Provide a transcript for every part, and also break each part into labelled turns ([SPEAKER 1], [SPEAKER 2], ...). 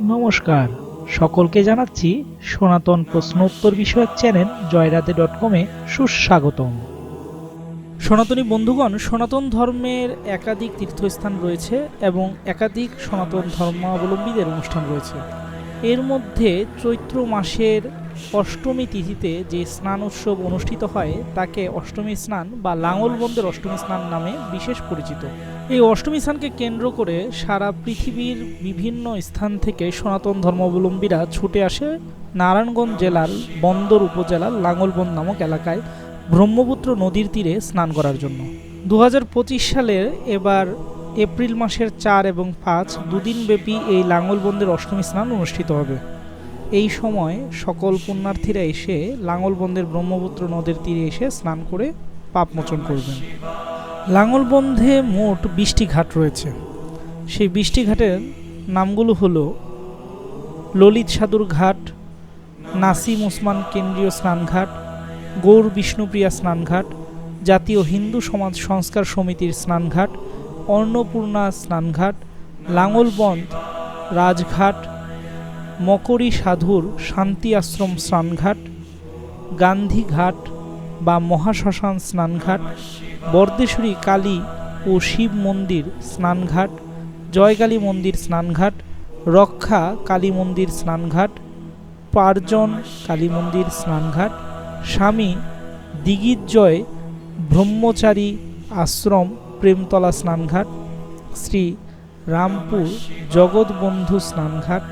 [SPEAKER 1] নমস্কার। সকলকে জানাচ্ছি সনাতন প্রশ্ন উত্তর বিষয়ক চ্যানেল জয়রাতে ডট কমে সুস্বাগতম। সনাতনী বন্ধুগণ, সনাতন ধর্মের একাধিক তীর্থস্থান রয়েছে এবং একাধিক সনাতন ধর্মাবলম্বীদের অনুষ্ঠান রয়েছে। এর মধ্যে চৈত্র মাসের অষ্টমী তিথিতে যে স্নান উৎসব অনুষ্ঠিত হয়, তাকে অষ্টমী স্নান বা লাঙলবন্দের অষ্টমী স্নান নামে বিশেষ পরিচিত। এই অষ্টমী স্নানকে কেন্দ্র করে সারা পৃথিবীর বিভিন্ন স্থান থেকে সনাতন ধর্মাবলম্বীরা ছুটে আসে নারায়ণগঞ্জ জেলার বন্দর উপজেলার লাঙলবন্দ নামক এলাকায় ব্রহ্মপুত্র নদীর তীরে স্নান করার জন্য। দু হাজার পঁচিশ সালের এবার এপ্রিল মাসের চার এবং পাঁচ দুদিন ব্যাপী এই লাঙলবন্দের অষ্টমী স্নান অনুষ্ঠিত হবে। এই সময় সকল পুণ্যার্থীরা এসে লাঙলবন্দের ব্রহ্মপুত্র নদের তীরে এসে স্নান করে পাপ মোচন করবেন। লাঙলবন্ধে মোট বিশটি ঘাট রয়েছে। সেই বিশটি ঘাটের নামগুলো হলো ললিত সাধুর ঘাট, নাসিম ওসমান কেন্দ্রীয় স্নানঘাট গৌর বিষ্ণুপ্রিয়া স্নানঘাট জাতীয় হিন্দু সমাজ সংস্কার সমিতির স্নানঘাট অন্নপূর্ণা স্নানঘাট লাঙলবন্ধ রাজঘাট মকরী সাধুর শান্তি আশ্রম স্নানঘাট গান্ধীঘাট বা মহাশ্মশান স্নানঘাট, বর্দেশ্বরী কালী ও শিব মন্দির স্নানঘাট, জয়কালী মন্দির স্নানঘাট, রক্ষা কালী মন্দির স্নানঘাট, পার্জন কালী মন্দির স্নানঘাট, স্বামী দিগিজয় ব্রহ্মচারী আশ্রম প্রেমতলা স্নানঘাট, শ্রী রামপুর জগৎবন্ধু স্নানঘাট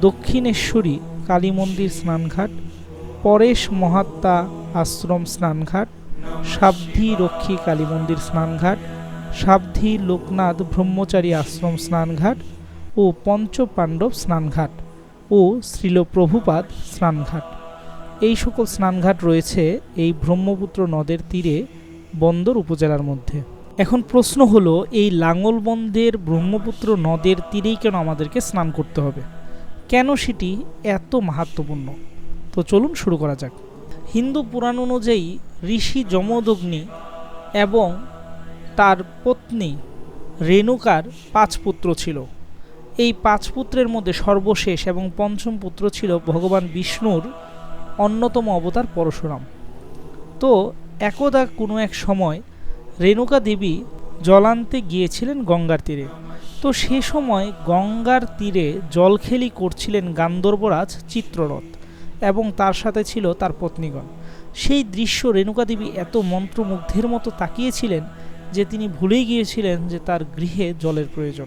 [SPEAKER 1] দক্ষিণেশ্বরী কালী মন্দির স্নানঘাট, পরেশ মহাত্মা আশ্রম স্নানঘাট, সাবধি রক্ষী কালী মন্দির স্নানঘাট, সাবধি লোকনাথ ব্রহ্মচারী আশ্রম স্নানঘাট ও পঞ্চপাণ্ডব স্নানঘাট ও শ্রীল প্রভুপাদ স্নানঘাট। এই সকল স্নানঘাট রয়েছে এই ব্রহ্মপুত্র নদের তীরে বন্দর উপজেলার মধ্যে। এখন প্রশ্ন হলো, এই লাঙ্গলবন্দের ব্রহ্মপুত্র নদের তীরেই কেন আমাদেরকে স্নান করতে হবে? কেন সেটি এত মাহাত্মপূর্ণ? তো চলুন শুরু করা যাক। হিন্দু পুরাণ অনুযায়ী ঋষি যমদগ্নি এবং তার পত্নী রেণুকার পাঁচ পুত্র ছিল। এই পাঁচ পুত্রের মধ্যে সর্বশেষ এবং পঞ্চম পুত্র ছিল ভগবান বিষ্ণুর অন্যতম অবতার পরশুরাম। তো একদা কোনো এক সময় রেণুকা দেবী জলান্তে গিয়েছিলেন গঙ্গার তীরে। তো সে সময় গঙ্গার তীরে জলখেলি করছিলেন গান্ধর্বরাজ চিত্ররথ এবং তার সাথে ছিল তার পত্নীগণ। সেই দৃশ্য রেণুকা দেবী এত মন্ত্রমুগ্ধের মতো তাকিয়েছিলেন যে তিনি ভুলেই গিয়েছিলেন যে তার গৃহে জলের প্রয়োজন।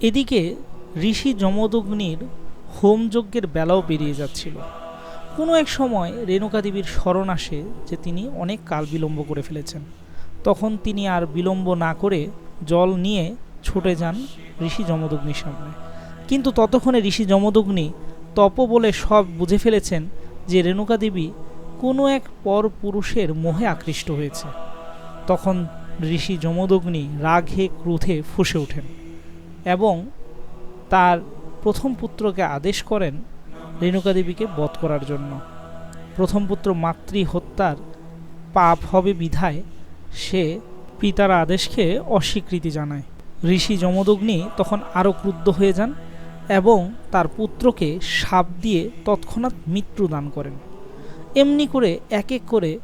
[SPEAKER 1] এদিকে ঋষি যমদগ্নির হোমযজ্ঞের বেলাও পেরিয়ে যাচ্ছিল। কোনো এক সময় রেণুকা দেবীর স্মরণ আসে যে তিনি অনেক কাল বিলম্ব করে ফেলেছেন। তখন তিনি আর বিলম্ব না করে জল নিয়ে ছুটে যান ঋষি যমদগ্নির সামনে। কিন্তু ততক্ষণে ঋষি যমদগ্নি তপ বলে সব বুঝে ফেলেছেন যে রেণুকা দেবী কোনো এক পর পুরুষের মোহে আকৃষ্ট হয়েছে। তখন ঋষি যমদগ্নি রাগে ক্রোধে ফুসে ওঠেন এবং তার প্রথম পুত্রকে আদেশ করেন রেণুকা দেবীকে বধ করার জন্য। প্রথম পুত্র মাতৃ হত্যার পাপ হবে বিধায় সে পিতার আদেশকে অস্বীকৃতি জানায়। ঋষি যমদগ্নি তখন আরও ক্রুদ্ধ হয়ে যান এবং তার পুত্রকে সাপ দিয়ে তৎক্ষণাৎ মৃত্যু দান করেন। এমনি করে এক এক করে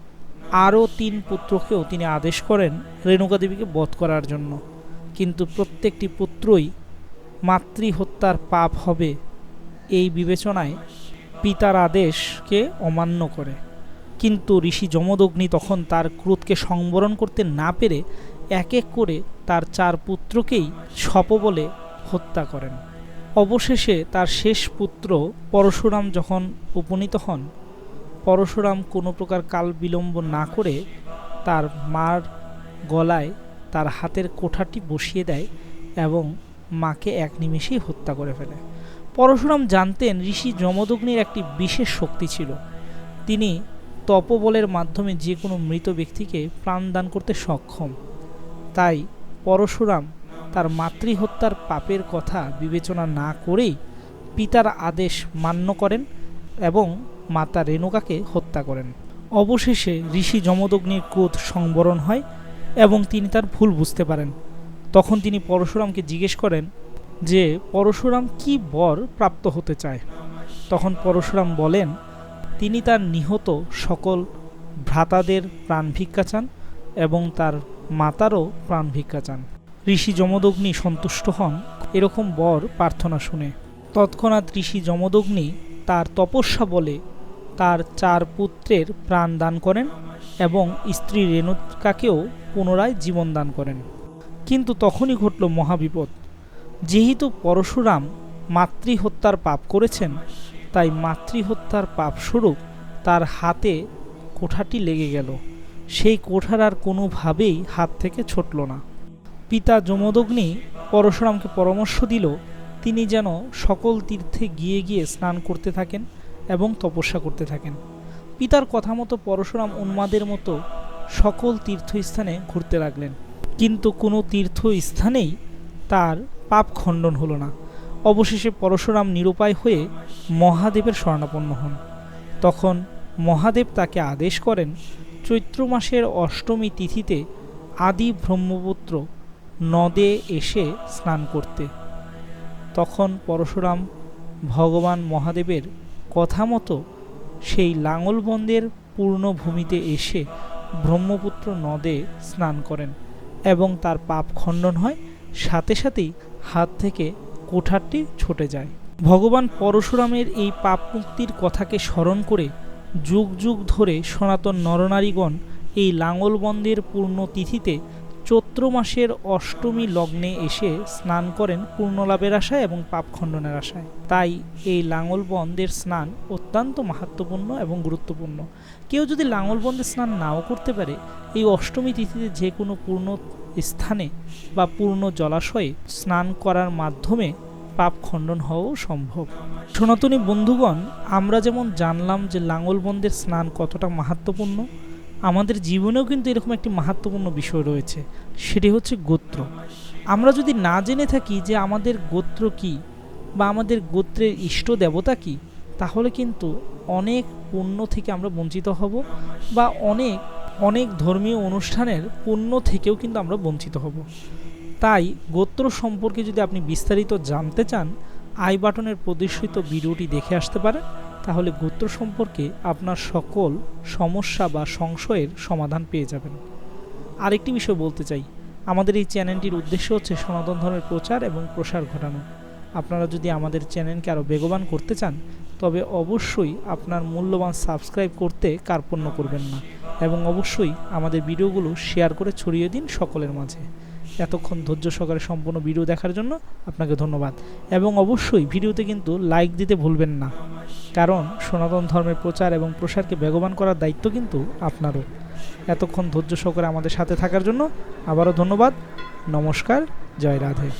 [SPEAKER 1] আরও তিন পুত্রকেও তিনি আদেশ করেন রেণুকা দেবীকে বধ করার জন্য। কিন্তু প্রত্যেকটি পুত্রই মাতৃহত্যার পাপ হবে এই বিবেচনায় পিতার আদেশকে অমান্য করে। কিন্তু ঋষি যমদগ্নি তখন তার ক্রোধকে সংবরণ করতে না পেরে এক এক করে তার চার পুত্রকেই বলে হত্যা করেন। অবশেষে তার শেষ পুত্র পরশুরাম যখন উপনীত হন, পরশুরাম কোনো প্রকার কাল বিলম্ব না করে তার মার গলায় তার হাতের কোঠাটি বসিয়ে দেয় এবং মাকে এক নিমেষেই হত্যা করে ফেলে। পরশুরাম জানতেন ঋষি যমদগ্নির একটি বিশেষ শক্তি ছিল। তিনি তপবলের মাধ্যমে যে কোনো মৃত ব্যক্তিকে প্রাণ দান করতে সক্ষম। তাই পরশুরাম তার মাতৃহত্যার পাপের কথা বিবেচনা না করেই পিতার আদেশ মান্য করেন এবং মাতা রেণুকাকে হত্যা করেন। অবশেষে ঋষি যমদগ্নির ক্রোধ সংবরণ হয় এবং তিনি তার ভুল বুঝতে পারেন। তখন তিনি পরশুরামকে জিজ্ঞেস করেন যে, পরশুরাম কি বর প্রাপ্ত হতে চায়? তখন পরশুরাম বলেন তিনি তার নিহত সকল ভ্রাতাদের প্রাণ ভিক্ষা চান এবং তার মাতারও প্রাণ ভিক্ষা চান। ঋষি যমদগ্নি সন্তুষ্ট হন, এরকম বর প্রার্থনা শুনে। তৎক্ষণাৎ ঋষি যমদগ্নি তার তপস্যা বলে তার চার পুত্রের প্রাণ দান করেন এবং স্ত্রী রেণুকাকেও পুনরায় জীবন দান করেন। কিন্তু তখনই ঘটল মহাবিপদ। যেহেতু পরশুরাম মাতৃহত্যার পাপ করেছেন তাই মাতৃহত্যার পাপস্বরূপ তার হাতে কোঠাটি লেগে গেল। সেই কোঠার আর কোনোভাবেই হাত থেকে ছুটল না। পিতা যমদগ্নি পরশুরামকে পরামর্শ দিল, তিনি যেন সকল তীর্থে গিয়ে গিয়ে স্নান করতে থাকেন এবং তপস্যা করতে থাকেন। পিতার কথা মতো পরশুরাম উন্মাদের মতো সকল তীর্থস্থানে ঘুরতে লাগলেন। কিন্তু কোনো তীর্থস্থানেই তার পাপ খণ্ডন হলো না। অবশেষে পরশুরাম নিরুপায় হয়ে মহাদেবের শরণাপন্ন হন। তখন মহাদেব তাকে আদেশ করেন, চৈত্র মাসের অষ্টমী তিথিতে আদি ব্রহ্মপুত্র নদে এসে স্নান করতে। তখন পরশুরাম ভগবান মহাদেবের কথা মতো সেই লাঙলবন্দের পূর্ণভূমিতে এসে ব্রহ্মপুত্র নদে স্নান করেন এবং তার পাপ খণ্ডন হয়। সাথে সাথেই হাত থেকে কোঠারটি ছুটে যায়। ভগবান পরশুরামের এই পাপ মুক্তির কথাকে স্মরণ করে যুগ যুগ ধরে সনাতন নরনারীগণ এই লাঙলবন্দের পূর্ণ তিথিতে চৈত্র মাসের অষ্টমী লগ্নে এসে স্নান করেন পূর্ণলাভের আশায় এবং পাপ খণ্ডনের আশায়। তাই এই লাঙলবন্দের স্নান অত্যন্ত মাহাত্মপূর্ণ এবং গুরুত্বপূর্ণ। কেউ যদি লাঙলবন্দের স্নান নাও করতে পারে, এই অষ্টমী তিথিতে যে কোনো পূর্ণ স্থানে বা পূর্ণ জলাশয়ে স্নান করার মাধ্যমে পাপ খণ্ডন হওয়াও সম্ভব। সনাতনী বন্ধুগণ, আমরা যেমন জানলাম যে লাঙলবন্দের স্নান কতটা মাহাত্মপূর্ণ আমাদের জীবনেও কিন্তু এরকম একটি মাহাত্মপূর্ণ বিষয় রয়েছে, সেটি হচ্ছে গোত্র। আমরা যদি না জেনে থাকি যে আমাদের গোত্র কি বা আমাদের গোত্রের ইষ্ট দেবতা কি, তাহলে কিন্তু অনেক পুণ্য থেকে আমরা বঞ্চিত হব বা অনেক অনেক ধর্মীয় অনুষ্ঠানের পণ্য থেকেও কিন্তু আমরা বঞ্চিত হব। তাই গোত্র সম্পর্কে যদি আপনি বিস্তারিত জানতে চান, আই বাটনের প্রদর্শিত ভিডিওটি দেখে আসতে পারেন। তাহলে গোত্র সম্পর্কে আপনার সকল সমস্যা বা সংশয়ের সমাধান পেয়ে যাবেন। আরেকটি বিষয় বলতে চাই, আমাদের এই চ্যানেলটির উদ্দেশ্য হচ্ছে সনাতন ধর্মের প্রচার এবং প্রসার ঘটানো। আপনারা যদি আমাদের চ্যানেলকে আরও বেগবান করতে চান, তবে অবশ্যই আপনার মূল্যবান সাবস্ক্রাইব করতে কার্পণ্য করবেন না। এবং অবশ্যই আমাদের ভিডিওগুলো শেয়ার করে ছড়িয়ে দিন সকলের মাঝে। এতক্ষণ ধৈর্য সহকারে সম্পূর্ণ ভিডিও দেখার জন্য আপনাকে ধন্যবাদ। এবং অবশ্যই ভিডিওতে কিন্তু লাইক দিতে ভুলবেন না। কারণ সনাতন ধর্মের প্রচার এবং প্রসারকে বেগবান করার দায়িত্ব কিন্তু আপনারও। এতক্ষণ ধৈর্য সহকারে আমাদের সাথে থাকার জন্য আবারও ধন্যবাদ। নমস্কার, জয় রাধে।